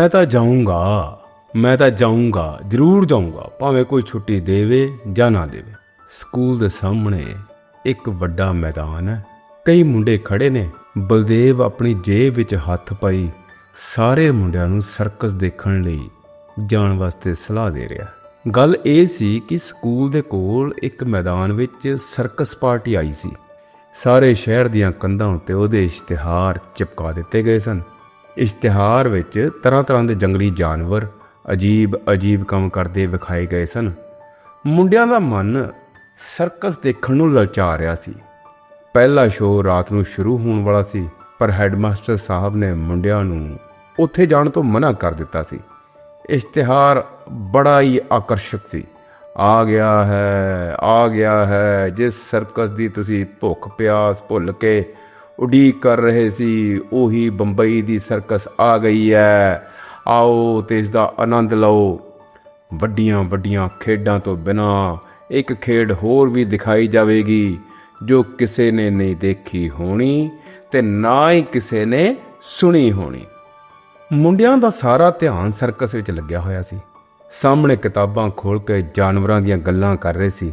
ਮੈਂ ਤਾਂ ਜਾਊਂਗਾ, ਮੈਂ ਤਾਂ ਜਾਊਂਗਾ, ਜ਼ਰੂਰ ਜਾਊਂਗਾ, ਭਾਵੇਂ ਕੋਈ ਛੁੱਟੀ ਦੇਵੇ ਜਾਂ ਨਾ ਦੇਵੇ। ਸਕੂਲ ਦੇ ਸਾਹਮਣੇ ਇੱਕ ਵੱਡਾ ਮੈਦਾਨ ਹੈ। ਕਈ ਮੁੰਡੇ ਖੜੇ ਨੇ। ਬਲਦੇਵ ਆਪਣੀ ਜੇਬ ਵਿੱਚ ਹੱਥ ਪਾਈ ਸਾਰੇ ਮੁੰਡਿਆਂ ਨੂੰ ਸਰਕਸ ਦੇਖਣ ਲਈ ਜਾਣ ਵਾਸਤੇ ਸਲਾਹ ਦੇ ਰਿਹਾ। ਗੱਲ ਇਹ ਸੀ ਕਿ ਸਕੂਲ ਦੇ ਕੋਲ ਇੱਕ ਮੈਦਾਨ ਵਿੱਚ ਸਰਕਸ ਪਾਰਟੀ ਆਈ ਸੀ। ਸਾਰੇ ਸ਼ਹਿਰ ਦੀਆਂ ਕੰਧਾਂ ਉੱਤੇ ਉਹਦੇ ਇਸ਼ਤਿਹਾਰ ਚਿਪਕਾ ਦਿੱਤੇ ਗਏ ਸਨ। ਇਸ਼ਤਿਹਾਰ ਵਿੱਚ ਤਰ੍ਹਾਂ ਤਰ੍ਹਾਂ ਦੇ ਜੰਗਲੀ ਜਾਨਵਰ ਅਜੀਬ ਅਜੀਬ ਕੰਮ ਕਰਦੇ ਵਿਖਾਏ ਗਏ ਸਨ। ਮੁੰਡਿਆਂ ਦਾ ਮਨ ਸਰਕਸ ਦੇਖਣ ਨੂੰ ਲਲਚਾ ਰਿਹਾ ਸੀ। ਪਹਿਲਾ ਸ਼ੋਅ ਰਾਤ ਨੂੰ ਸ਼ੁਰੂ ਹੋਣ ਵਾਲਾ ਸੀ, ਪਰ ਹੈਡਮਾਸਟਰ ਸਾਹਿਬ ਨੇ ਮੁੰਡਿਆਂ ਨੂੰ ਉੱਥੇ ਜਾਣ ਤੋਂ ਮਨਾ ਕਰ ਦਿੱਤਾ ਸੀ। ਇਸ਼ਤਿਹਾਰ ਬੜਾ ਹੀ ਆਕਰਸ਼ਕ ਸੀ। ਆ ਗਿਆ ਹੈ, ਆ ਗਿਆ ਹੈ, ਜਿਸ ਸਰਕਸ ਦੀ ਤੁਸੀਂ ਭੁੱਖ ਪਿਆਸ ਭੁੱਲ ਕੇ ਉਡੀਕ ਕਰ ਰਹੇ ਸੀ, ਉਹੀ ਬੰਬਈ ਦੀ ਸਰਕਸ ਆ ਗਈ ਹੈ ਆਓ ਤੇ ਇਸ ਦਾ ਆਨੰਦ ਲਓ। ਵੱਡੀਆਂ ਵੱਡੀਆਂ ਖੇਡਾਂ ਤੋਂ ਬਿਨਾ ਇੱਕ ਖੇਡ ਹੋਰ ਵੀ ਦਿਖਾਈ ਜਾਵੇਗੀ, ਜੋ ਕਿਸੇ ਨੇ ਨਹੀਂ ਦੇਖੀ ਹੋਣੀ ਤੇ ਨਾ ਹੀ ਕਿਸੇ ਨੇ ਸੁਣੀ ਹੋਣੀ। ਮੁੰਡਿਆਂ ਦਾ ਸਾਰਾ ਧਿਆਨ ਸਰਕਸ ਵਿੱਚ ਲੱਗਿਆ ਹੋਇਆ ਸੀ। ਸਾਹਮਣੇ ਕਿਤਾਬਾਂ ਖੋਲ ਕੇ ਜਾਨਵਰਾਂ ਦੀਆਂ ਗੱਲਾਂ ਕਰ ਰਹੇ ਸੀ।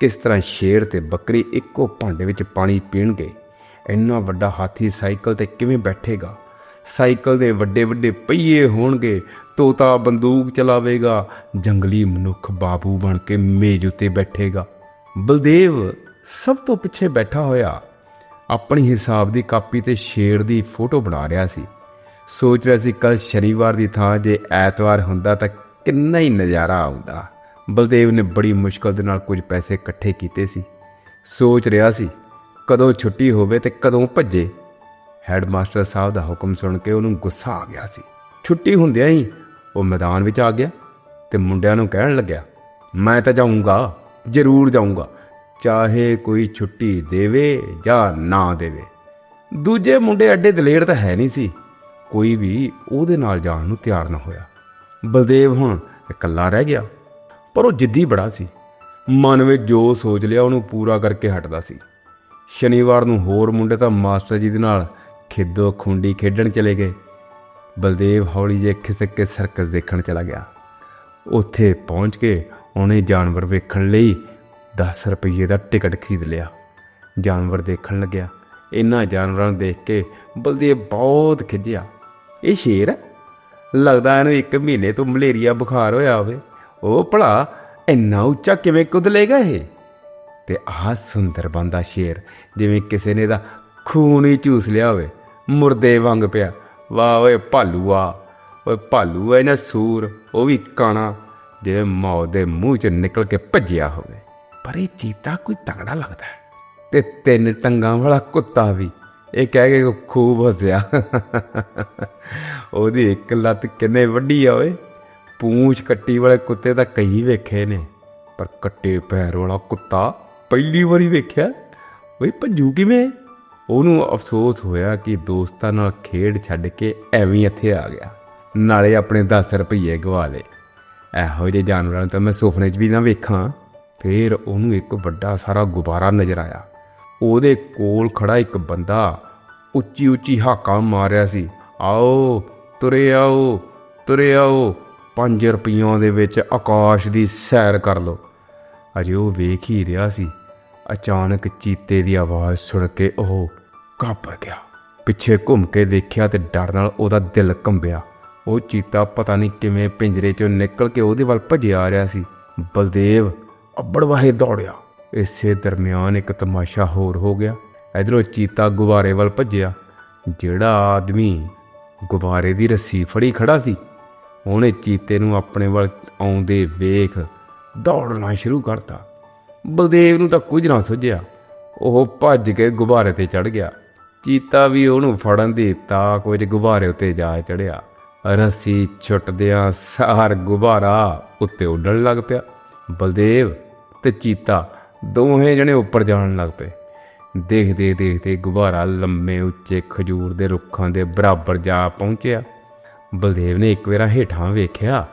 ਕਿਸ ਤਰ੍ਹਾਂ ਸ਼ੇਰ ਤੇ ਬੱਕਰੀ ਇੱਕੋ ਭਾਂਡੇ ਵਿੱਚ ਪਾਣੀ ਪੀਣਗੇ। ਇੰਨਾ ਵੱਡਾ ਹਾਥੀ ਸਾਈਕਲ ਤੇ ਕਿਵੇਂ ਬੈਠੇਗਾ? ਸਾਈਕਲ ਦੇ ਵੱਡੇ ਵੱਡੇ ਪਹੀਏ ਹੋਣਗੇ, ਤੋਤਾ ਬੰਦੂਕ ਚਲਾਵੇਗਾ, ਜੰਗਲੀ ਮਨੁੱਖ ਬਾਬੂ ਬਣ ਕੇ ਮੇਜ਼ ਉੱਤੇ ਬੈਠੇਗਾ। ਬਲਦੇਵ ਸਭ ਤੋਂ ਪਿੱਛੇ ਬੈਠਾ ਹੋਇਆ। ਆਪਣੀ ਹਿਸਾਬ ਦੀ ਕਾਪੀ ਤੇ ਸ਼ੇਰ ਦੀ ਫੋਟੋ ਬਣਾ ਰਿਹਾ ਸੀ। ਸੋਚ ਰਿਹਾ ਸੀ ਕੱਲ ਸ਼ਨੀਵਾਰ ਦੀ ਥਾਂ ਜੇ ਐਤਵਾਰ ਹੁੰਦਾ ਤਾਂ ਕਿੰਨਾ ਹੀ ਨਜ਼ਾਰਾ ਆਉਂਦਾ। ਬਲਦੇਵ ਨੇ ਬੜੀ ਮੁਸ਼ਕਲ ਦੇ ਨਾਲ ਕੁਝ ਪੈਸੇ ਇਕੱਠੇ ਕੀਤੇ ਸੀ। ਸੋਚ ਰਿਹਾ ਸੀ ਕਦੋਂ ਛੁੱਟੀ ਹੋਵੇ ਤੇ ਕਦੋਂ ਭੱਜੇ। ਹੈਡਮਾਸਟਰ ਸਾਹਿਬ ਦਾ ਹੁਕਮ ਸੁਣ ਕੇ ਉਹਨੂੰ ਗੁੱਸਾ ਆ ਗਿਆ ਸੀ। ਛੁੱਟੀ ਹੁੰਦਿਆਂ ਹੀ ਉਹ ਮੈਦਾਨ ਵਿੱਚ ਆ ਗਿਆ ਤੇ ਮੁੰਡਿਆਂ ਨੂੰ ਕਹਿਣ ਲੱਗਿਆ, ਮੈਂ ਤਾਂ ਜਾਊਂਗਾ, ਜ਼ਰੂਰ ਜਾਊਂਗਾ, ਚਾਹੇ ਕੋਈ ਛੁੱਟੀ ਦੇਵੇ ਜਾਂ ਨਾ ਦੇਵੇ। ਦੂਜੇ ਮੁੰਡੇ ਐਡੇ ਦਲੇਰ ਤਾਂ ਹੈ ਨਹੀਂ ਸੀ। ਕੋਈ ਵੀ ਉਹਦੇ ਨਾਲ ਜਾਣ ਨੂੰ ਤਿਆਰ ਨਾ ਹੋਇਆ। ਬਲਦੇਵ ਹੁਣ ਇਕੱਲਾ ਰਹਿ ਗਿਆ, ਪਰ ਉਹ ਜਿੱਦੀ ਬੜਾ ਸੀ। ਮਨ ਵਿੱਚ ਜੋ ਸੋਚ ਲਿਆ ਉਹਨੂੰ ਪੂਰਾ ਕਰਕੇ ਹਟਦਾ ਸੀ। ਸ਼ਨੀਵਾਰ ਨੂੰ ਹੋਰ ਮੁੰਡੇ ਤਾਂ ਮਾਸਟਰ ਜੀ ਦੇ ਨਾਲ ਖਿੱਦੋ ਖੁੰਡੀ ਖੇਡਣ ਚਲੇ ਗਏ। ਬਲਦੇਵ ਹੌਲੀ ਜਿਹੇ ਖਿਸਕ ਕੇ ਸਰਕਸ ਦੇਖਣ ਚਲਾ ਗਿਆ। ਉੱਥੇ ਪਹੁੰਚ ਕੇ ਉਹਨੇ ਜਾਨਵਰ ਵੇਖਣ ਲਈ 10 ਰੁਪਏ ਦਾ ਟਿਕਟ ਖਰੀਦ ਲਿਆ। ਜਾਨਵਰ ਦੇਖਣ ਲੱਗਿਆ। ਇਹਨਾਂ ਜਾਨਵਰਾਂ ਨੂੰ ਦੇਖ ਕੇ ਬਲਦੇਵ ਬਹੁਤ ਖਿੱਚਿਆ ਇਹ ਸ਼ੇਰ? ਲੱਗਦਾ ਇਹਨੂੰ ਇੱਕ ਮਹੀਨੇ ਤੋਂ ਮਲੇਰੀਆ ਬੁਖਾਰ ਹੋਇਆ ਹੋਵੇ। ਉਹ ਭਲਾ ਇੰਨਾ ਉੱਚਾ ਕਿਵੇਂ ਕੁੱਦ ਲੇਗਾ ਇਹ? ਤੇ ਆਹ ਸੁੰਦਰ ਬੰਦਾ ਸ਼ੇਰ, ਜਿਵੇਂ ਕਿਸੇ ਨੇ ਦਾ ਖੂਨ ਹੀ ਚੂਸ ਲਿਆ ਹੋਵੇ। ਮੁਰਦੇ ਵਾਂਗ ਪਿਆ। ਵਾਹ ਓਏ ਭਾਲੂ ਆ। ਓਏ ਭਾਲੂ ਐ ਨਾ ਸੂਰ, ਉਹ ਵੀ ਕਾਣਾ, ਜਿਵੇਂ ਮੌਤ ਦੇ ਮੂੰਹ ਚ ਨਿਕਲ ਕੇ ਭੱਜਿਆ ਹੋਵੇ। ਪਰ ਇਹ ਚੀਤਾ ਕੋਈ ਤਗੜਾ ਲੱਗਦਾ ਹੈ। ਤੇ ਤਿੰਨ ਟੰਗਾਂ ਵਾਲਾ ਕੁੱਤਾ ਵੀ, ਇਹ ਕਹਿ ਕੇ ਖੂਬ ਹੱਸਿਆ। ਉਹਦੀ ਇੱਕ ਲੱਤ ਕਿੰਨੇ ਵੱਡੀ ਆ ਓਏ। ਪੂੰਛ ਕੱਟੀ ਵਾਲੇ ਕੁੱਤੇ ਤਾਂ ਕਈ ਵੇਖੇ ਨੇ, ਪਰ ਕੱਟੇ ਪੈਰ ਵਾਲਾ ਕੁੱਤਾ ਪਹਿਲੀ ਵਾਰੀ ਵੇਖਿਆ? ਓਏ ਭੱਜੂ ਕਿਵੇਂ? ਉਹਨੂੰ ਅਫਸੋਸ ਹੋਇਆ ਕਿ ਦੋਸਤਾਂ ਨਾਲ ਖੇਡ ਛੱਡ ਕੇ ਐਵੇਂ ਇੱਥੇ ਆ ਗਿਆ। ਨਾਲੇ ਆਪਣੇ 10 ਰੁਪਏ ਗਵਾ ਲਏ। ਇਹੋ ਜਿਹੇ ਜਾਨਵਰਾਂ ਨੂੰ ਤਾਂ ਮੈਂ ਸੁਪਨੇ 'ਚ ਵੀ ਨਾ ਵੇਖਾਂ। ਫੇਰ ਉਹਨੂੰ ਇੱਕ ਵੱਡਾ ਸਾਰਾ ਗੁਬਾਰਾ ਨਜ਼ਰ ਆਇਆ। ਉਹਦੇ ਕੋਲ ਖੜਾ ਇੱਕ ਬੰਦਾ ਉੱਚੀ ਉੱਚੀ ਹਾਕਾਂ ਮਾਰਿਆ ਸੀ। ਆਓ, ਤੁਰੇ ਆਓ ਤੁਰੇ ਆਓ। 5 ਰੁਪਈਆਂ ਦੇ ਵਿੱਚ ਆਕਾਸ਼ ਦੀ ਸੈਰ ਕਰ ਲਓ। ਅਜੇ ਉਹ ਵੇਖ ਹੀ ਰਿਹਾ ਸੀ। ਅਚਾਨਕ ਚੀਤੇ ਦੀ ਆਵਾਜ਼ ਸੁਣ ਕੇ ਉਹ ਘਾਬਰ ਗਿਆ। ਪਿੱਛੇ ਘੁੰਮ ਕੇ ਦੇਖਿਆ ਤੇ ਡਰ ਨਾਲ ਉਹਦਾ ਦਿਲ ਕੰਬਿਆ। ਉਹ ਚੀਤਾ ਪਤਾ ਨਹੀਂ ਕਿਵੇਂ ਪਿੰਜਰੇ ਚੋਂ ਨਿਕਲ ਕੇ ਉਹਦੇ ਵੱਲ ਭੱਜਿਆ ਆ ਰਿਹਾ ਸੀ। ਬਲਦੇਵ ਅੱਬੜਵਾਹੇ ਦੌੜਿਆ। ਇਸੇ ਦਰਮਿਆਨ ਇੱਕ ਤਮਾਸ਼ਾ ਹੋਰ ਹੋ ਗਿਆ। ਇਧਰੋਂ ਚੀਤਾ ਗੁਬਾਰੇ ਵੱਲ ਭੱਜਿਆ। ਜਿਹੜਾ ਆਦਮੀ ਗੁਬਾਰੇ ਦੀ ਰੱਸੀ ਫੜੀ ਖੜਾ ਸੀ, ਉਹਨੇ ਚੀਤੇ ਨੂੰ ਆਪਣੇ ਵੱਲ ਆਉਂਦੇ ਵੇਖ ਦੌੜਨਾ ਸ਼ੁਰੂ ਕਰਤਾ। ਬਲਦੇਵ ਨੂੰ ਤਾਂ ਕੁਝ ਨਾ ਸੁਝਿਆ। ਉਹ ਭੱਜ ਕੇ ਗੁਬਾਰੇ ਤੇ ਚੜ ਗਿਆ। ਚੀਤਾ ਵੀ ਉਹਨੂੰ ਫੜਨ ਦੀ ਤਾਕ ਵਿੱਚ ਗੁਬਾਰੇ ਉੱਤੇ ਜਾ ਚੜਿਆ ਰੱਸੀ ਛੁੱਟਦਿਆਂ ਸਾਰ ਗੁਬਾਰਾ ਉੱਤੇ ਉੱਡਣ ਲੱਗ ਪਿਆ। ਬਲਦੇਵ ਤੇ ਚੀਤਾ ਦੋਹੇ ਜਣੇ ਉੱਪਰ ਜਾਣ ਲੱਗ ਪਏ। ਦੇਖਦੇ ਦੇਖਦੇ ਗੁਬਾਰਾ ਲੰਮੇ ਉੱਚੇ ਖਜੂਰ ਦੇ ਰੁੱਖਾਂ ਦੇ ਬਰਾਬਰ ਜਾ ਪਹੁੰਚਿਆ। ਬਲਦੇਵ ਨੇ ਇੱਕ ਵਾਰ ਹੇਠਾਂ ਵੇਖਿਆ।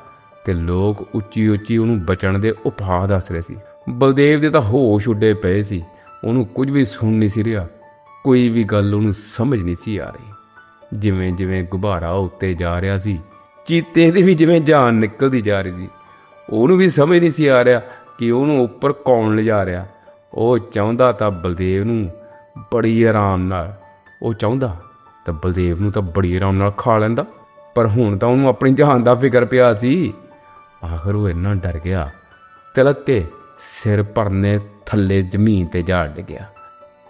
ਤੇ ਲੋਕ ਉੱਚੀ ਉੱਚੀ ਉਹਨੂੰ ਬਚਣ ਦੇ ਉਪਾਅ ਦੱਸ ਰਹੇ ਸੀ। ਬਲਦੇਵ ਦੇ ਤਾਂ ਹੋਸ਼ ਉੱਡੇ ਪਏ ਸੀ। ਉਹਨੂੰ ਕੁਝ ਵੀ ਸੁਣ ਨਹੀਂ ਸੀ ਰਿਹਾ। ਕੋਈ ਵੀ ਗੱਲ ਉਹਨੂੰ ਸਮਝ ਨਹੀਂ ਸੀ ਆ ਰਹੀ। ਜਿਵੇਂ ਜਿਵੇਂ ਗੁਬਾਰਾ ਉੱਤੇ ਜਾ ਰਿਹਾ ਸੀ, ਚੀਤੇ ਦੀ ਵੀ ਜਿਵੇਂ ਜਾਨ ਨਿਕਲਦੀ ਜਾ ਰਹੀ ਸੀ। ਉਹਨੂੰ ਵੀ ਸਮਝ ਨਹੀਂ ਸੀ ਆ ਰਿਹਾ ਕਿ ਉਹਨੂੰ ਉੱਪਰ ਕੌਣ ਲਿਜਾ ਰਿਹਾ। ਉਹ ਚਾਹੁੰਦਾ ਤਾਂ ਬਲਦੇਵ ਨੂੰ ਬੜੀ ਆਰਾਮ ਨਾਲ। ਉਹ ਚਾਹੁੰਦਾ ਤਾਂ ਬਲਦੇਵ ਨੂੰ ਤਾਂ ਬੜੀ ਆਰਾਮ ਨਾਲ ਖਾ ਲੈਂਦਾ। ਪਰ ਹੁਣ ਤਾਂ ਉਹਨੂੰ ਆਪਣੀ ਜਹਾਨ ਦਾ ਫਿਕਰ ਪਿਆ ਸੀ। ਆਖਰ ਉਹ ਇੰਨਾ ਡਰ ਗਿਆ ਤਿਲਕ ਕੇ ਸਿਰ ਭਰਨੇ ਥੱਲੇ ਜ਼ਮੀਨ ਤੇ ਜਾ ਡਿੱਗਿਆ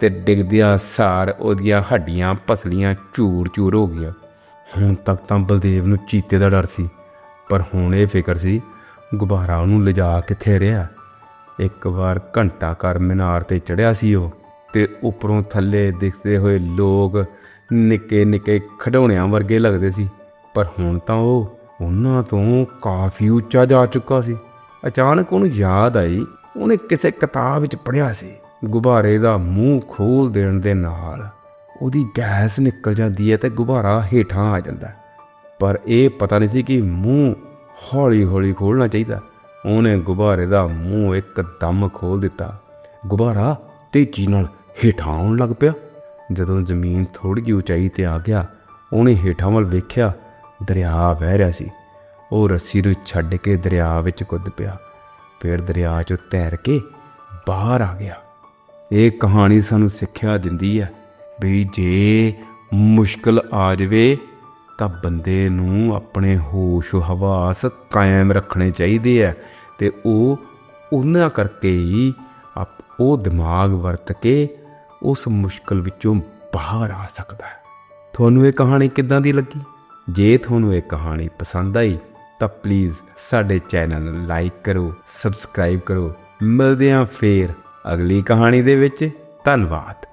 ਤੇ ਡਿੱਗਦਿਆਂ ਸਾਰ ਉਹਦੀਆਂ ਹੱਡੀਆਂ ਪਸਲੀਆਂ ਚੂਰ-ਚੂਰ ਹੋ ਗਈਆਂ। ਹੁਣ ਤੱਕ ਤਾਂ ਬਲਦੇਵ ਨੂੰ ਚੀਤੇ ਦਾ ਡਰ ਸੀ, ਪਰ ਹੁਣ ਇਹ ਫਿਕਰ ਸੀ, ਗੁਬਾਰਾ ਉਹਨੂੰ ਲਿਜਾ ਕਿੱਥੇ ਰਿਹਾ? ਇੱਕ ਵਾਰ ਘੰਟਾ ਘਰ ਮੀਨਾਰ ਤੇ ਚੜਿਆ ਸੀ ਉਹ ਤੇ ਉੱਪਰੋਂ ਥੱਲੇ ਦਿਖਦੇ ਹੋਏ ਲੋਕ ਨਿੱਕੇ ਨਿੱਕੇ ਖਿਡੌਣਿਆਂ ਵਰਗੇ ਲੱਗਦੇ ਸੀ, ਪਰ ਹੁਣ ਤਾਂ ਉਹ ਉਹਨਾਂ ਤੋਂ ਕਾਫੀ ਉੱਚਾ ਜਾ ਚੁੱਕਾ ਸੀ। ਅਚਾਨਕ ਉਹਨੂੰ ਯਾਦ ਆਈ, ਉਹਨੇ ਕਿਸੇ ਕਿਤਾਬ ਵਿੱਚ ਪੜ੍ਹਿਆ ਸੀ, ਗੁਬਾਰੇ ਦਾ ਮੂੰਹ ਖੋਲ ਦੇਣ ਦੇ ਨਾਲ। ਉਹਦੀ ਗੈਸ ਨਿਕਲ ਜਾਂਦੀ ਹੈ ਤੇ ਗੁਬਾਰਾ ਹੇਠਾਂ ਆ ਜਾਂਦਾ। ਪਰ ਇਹ ਪਤਾ ਨਹੀਂ ਸੀ ਕਿ ਮੂੰਹ ਹੌਲੀ-ਹੌਲੀ ਖੋਲਣਾ ਚਾਹੀਦਾ। ਉਹਨੇ ਗੁਬਾਰੇ ਦਾ ਮੂੰਹ ਇੱਕਦਮ ਖੋਲ ਦਿੱਤਾ। ਗੁਬਾਰਾ ਤੇਜ਼ੀ ਨਾਲ ਹੇਠਾਂ ਆਉਣ ਲੱਗ ਪਿਆ। ਜਦੋਂ ਜ਼ਮੀਨ ਥੋੜੀ ਜਿਹੀ ਉਚਾਈ ਤੇ ਆ ਗਿਆ, ਉਹਨੇ ਹੇਠਾਂ ਵੱਲ ਵੇਖਿਆ ਦਰਿਆ ਵਹਿ ਰਿਹਾ ਸੀ। ਉਹ ਰੱਸੀ ਨੂੰ ਛੱਡ ਕੇ ਦਰਿਆ ਵਿੱਚ ਕੁੱਦ ਪਿਆ। ਫਿਰ ਦਰਿਆ 'ਚੋਂ ਤੈਰ ਕੇ ਬਾਹਰ ਆ ਗਿਆ। ਇਹ ਕਹਾਣੀ ਸਾਨੂੰ ਸਿੱਖਿਆ ਦਿੰਦੀ ਹੈ ਵੀ ਜੇ ਮੁਸ਼ਕਲ ਆ ਜਾਵੇ ਤਾਂ ਬੰਦੇ ਨੂੰ ਆਪਣੇ ਹੋਸ਼ ਹਵਾਸ ਕਾਇਮ ਰੱਖਣੇ ਚਾਹੀਦੇ ਆ ਤੇ ਉਹ ਉਹਨਾਂ ਕਰਕੇ ਹੀ ਆਪ- ਉਹ ਦਿਮਾਗ ਵਰਤ ਕੇ ਉਸ ਮੁਸ਼ਕਲ ਵਿੱਚੋਂ ਬਾਹਰ ਆ ਸਕਦਾ ਹੈ। ਤੁਹਾਨੂੰ ਇਹ ਕਹਾਣੀ ਕਿੱਦਾਂ ਦੀ ਲੱਗੀ? ਜੇ ਤੁਹਾਨੂੰ ਇਹ ਕਹਾਣੀ ਪਸੰਦ ਆਈ, ਤਾਂ ਪਲੀਜ਼ ਸਾਡੇ ਚੈਨਲ ਨੂੰ ਲਾਈਕ ਕਰੋ ਸਬਸਕ੍ਰਾਈਬ ਕਰੋ। ਮਿਲਦੇ ਹਾਂ ਫੇਰ ਅਗਲੀ ਕਹਾਣੀ ਦੇ ਵਿੱਚ। ਧੰਨਵਾਦ।